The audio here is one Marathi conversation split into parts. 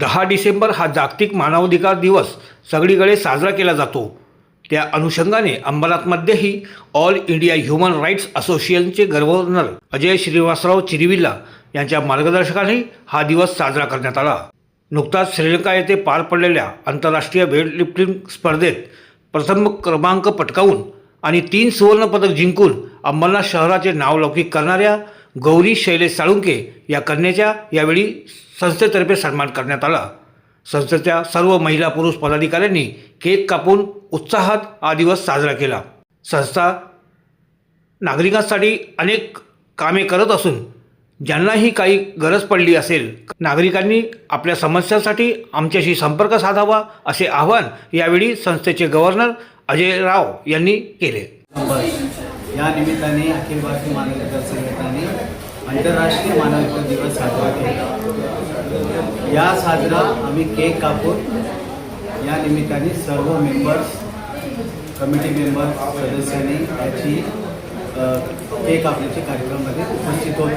दहा डिसेंबर हा जागतिक मानवाधिकार दिवस सगळीकडे साजरा केला जातो. त्या अनुषंगाने अंबरनाथमध्येही ऑल इंडिया ह्युमन राईट्स असोसिएशनचे गव्हर्नर अजय श्रीनिवासराव चिरिविल्ला यांच्या मार्गदर्शकाने हा दिवस साजरा करण्यात आला. नुकताच श्रीलंका येथे पार पडलेल्या आंतरराष्ट्रीय वेटलिफ्टिंग स्पर्धेत प्रथम क्रमांक पटकावून आणि तीन सुवर्णपदक जिंकून अंबरनाथ शहराचे नावलौकिक करणाऱ्या गौरी शैलेश साळुंके या कन्याच्या यावेळी संस्थेतर्फे सन्मान करण्यात आला. संस्थेच्या सर्व महिला पुरुष पदाधिकाऱ्यांनी केक कापून उत्साहात हा दिवस साजरा केला. संस्था नागरिकांसाठी अनेक कामे करत असून ज्यांनाही काही गरज पडली असेल नागरिकांनी आपल्या समस्यांसाठी आमच्याशी संपर्क साधावा असे आवाहन यावेळी संस्थेचे गव्हर्नर अजय राव यांनी केले. या निमित्ताने अखिल भारतीय मानवाधिकार संघटनाने आंतरराष्ट्रीय मानवाधिकार दिवस साजरा केला. या साजरा आम्ही केक कापून या निमित्ताने सर्व मेंबर्स कमिटी मेंबर सदस्यांनी याची केक कापण्याच्या कार्यक्रमामध्ये उपस्थित होतो.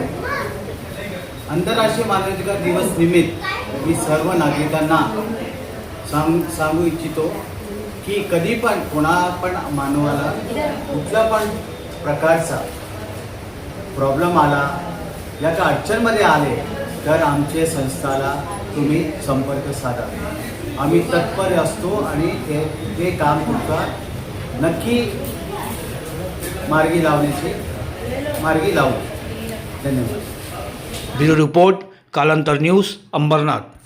आंतरराष्ट्रीय मानवाधिकार दिवस निमित्त मी सर्व नागरिकांना सांग सांगू इच्छितो की कधी पण कोणा पण मानवाला कुठलं पण प्रकारचा प्रॉब्लेम आला या का अडचणमध्ये आले तर आमचे संस्थाला तुम्ही संपर्क साधा. आम्ही तत्पर असतो आणि ते ते काम तुमचा नक्की मार्गी लावण्याचे मार्गी लावू. धन्यवाद. Bureau report Kalantar news Ambarnath.